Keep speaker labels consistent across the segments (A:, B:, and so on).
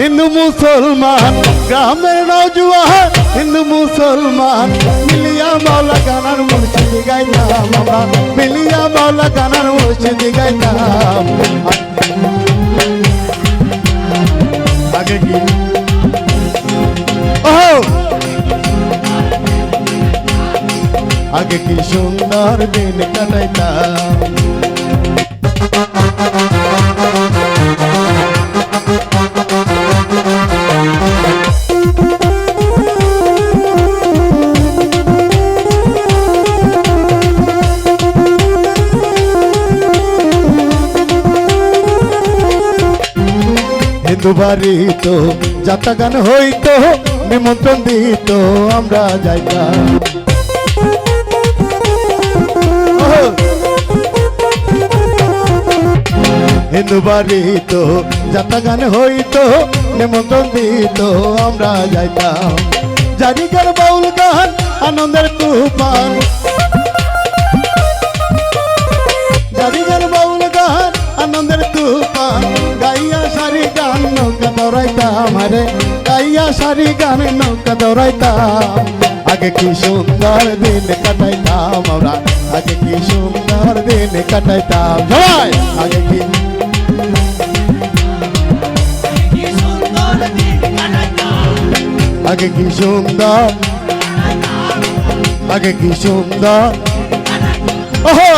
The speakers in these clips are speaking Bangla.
A: হিন্দু মুসলমান, গ্রামের নজুয়ান হিন্দু মুসলমান। মিলিয়া মাওলা গানার মুর্শিদি গাইতাম আমরা। মিলিয়া মাওলা গানার মুর্শিদি গাইতাম। আগে কি? আগে কি সুন্দর দিন কাটাইতাম। হিন্দু বাড়ি তো যাত্রা গান হইতো, নিমন্ত্রণ দিত, আমরা যাইতাম ওহো! হিন্দু তো যাত্রা গান হইতো, নিমন্ত্রণ দিত, আমরা যাইতাম জারিকার বাউল গান, আনন্দের তুফান তুফান গাইয়া সারি গান, নৌকা দৌড়াইতাম আরে গাইয়া সারি গান, নৌকা দৌড়াইতাম। আগে কি সুন্দর দিন কাটাইতাম আমরা, আগে কি সুন্দর দিন কাটাইতাম সবাই। আগে কি আগে কি সুন্দর, আগে কি সুন্দর। ওহো!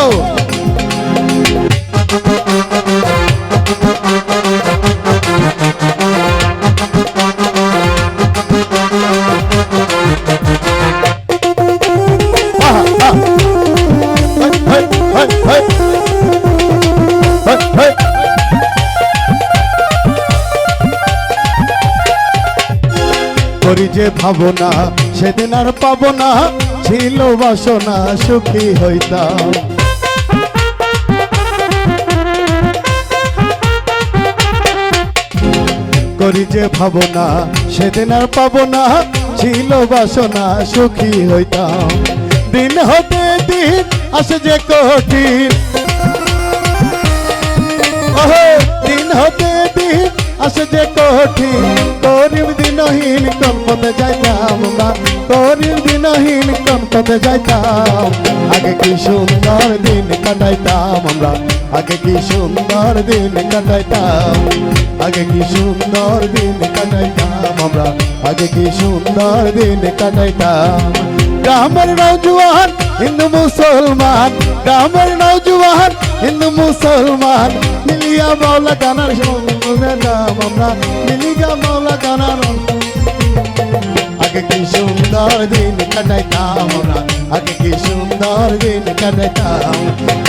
A: করি যে ভাবনা, সেদিন আর পাবো না। ছিল বাসনা, সুখী হইতাম। করি যে ভাবনা, সেদিন আর পাবো না। ছিল বাসনা, সুখী হইতাম। দিন হতে দিন আসে যে কঠিন। দিন হতে দিন আসে যে কঠিন। দিনহীন কোন পথে যাইতাম আমরা করিম দিনহীন কোন পথে যাইতাম। আগে কি সুন্দর দিন কাটাইতাম আমরা। আগে কি সুন্দর দিন কাটাইতাম। আগে কি সুন্দর দিন কাটাইতাম আমরা। আগে কি সুন্দর দিন কাটাইতাম। গ্রামের নৌজওয়ান হিন্দু মুসলমান। গ্রামের নৌজওয়ান হিন্দু মুসলমান। মিলিয়া মাওলা গানার নাম আমরা। মিলিয়া মাওলা গানার আগে কি সুন্দর দিন কাটাইতাম আমরা। আগে কি সুন্দর দিন কাটাইতাম।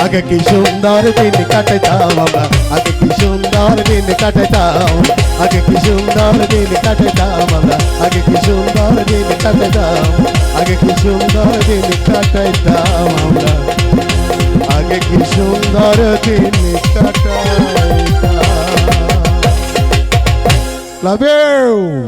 A: আগে কি সুন্দর দিন কাটাইতাম আমরা। আগে কি সুন্দর দিন কাটাইতাম। আগে কি সুন্দর দিন কাটাইতাম আমরা। আগে কি সুন্দর দিন কাটাইতাম। আগে কি সুন্দর দিন কাটাইতাম আমরা। আগে কি সুন্দর দিন কাটাইতাম। Love you